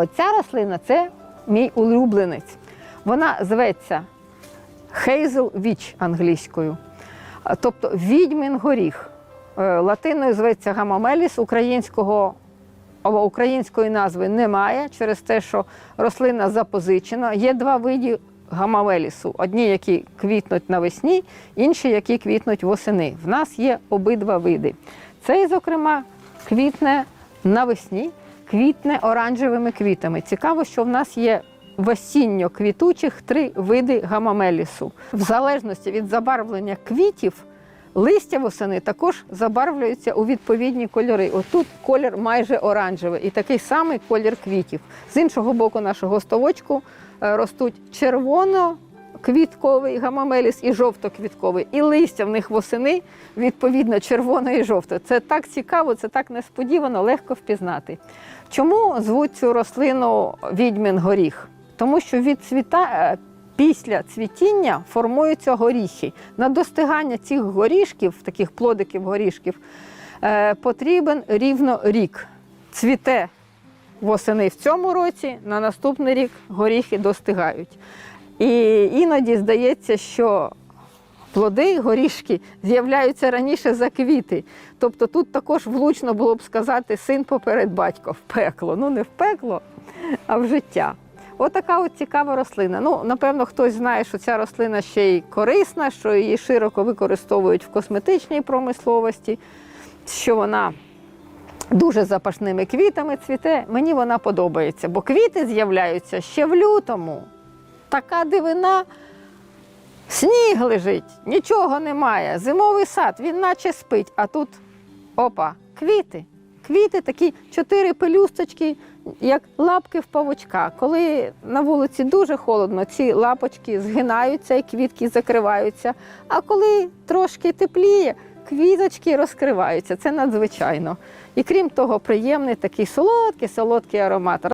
оця рослина це мій улюбленець. Вона зветься Hazel Witch англійською, тобто відьмін горіх. Е, Латиною зветься гамамеліс, українського української назви немає через те, що рослина запозичена. Є два види гамавелісу: одні, які квітнуть навесні, інші, які квітнуть восени. В нас є обидва види. Цей, зокрема, квітне навесні, квітне оранжевими квітами. Цікаво, що в нас є в осінньо-квітучих три види гамамелісу. В залежності від забарвлення квітів, листя восени також забарвлюються у відповідні кольори. Отут колір майже оранжевий і такий самий колір квітів. З іншого боку нашого стовочку е, ростуть червоно. Квітковий гамамеліс і жовтоквітковий, і листя в них восени відповідно червоне і жовте. Це так цікаво, це так несподівано, легко впізнати. Чому звуть цю рослину відьмін горіх? Тому що від цвіта е, після цвітіння формуються горіхи. На достигання цих горішків, таких плодиків горішків, е, потрібен рівно рік. Цвіте восени в цьому році, на наступний рік горіхи достигають. І іноді здається, що плоди, горішки з'являються раніше за квіти. Тобто тут також влучно було б сказати син поперед батька в пекло. Ну не в пекло, а в життя. Отака от цікава рослина. Ну, напевно, хтось знає, що ця рослина ще й корисна, що її широко використовують в косметичній промисловості, що вона дуже запашними квітами цвіте. Мені вона подобається, бо квіти з'являються ще в лютому. Така дивина. Сніг лежить, нічого немає. Зимовий сад, він наче спить. А тут опа, квіти. Квіти такі чотири пелюсточки, як лапки в павучка. Коли на вулиці дуже холодно, ці лапочки згинаються і квітки закриваються. А коли трошки тепліє, квіточки розкриваються. Це надзвичайно. І крім того, приємний такий солодкий, солодкий аромат.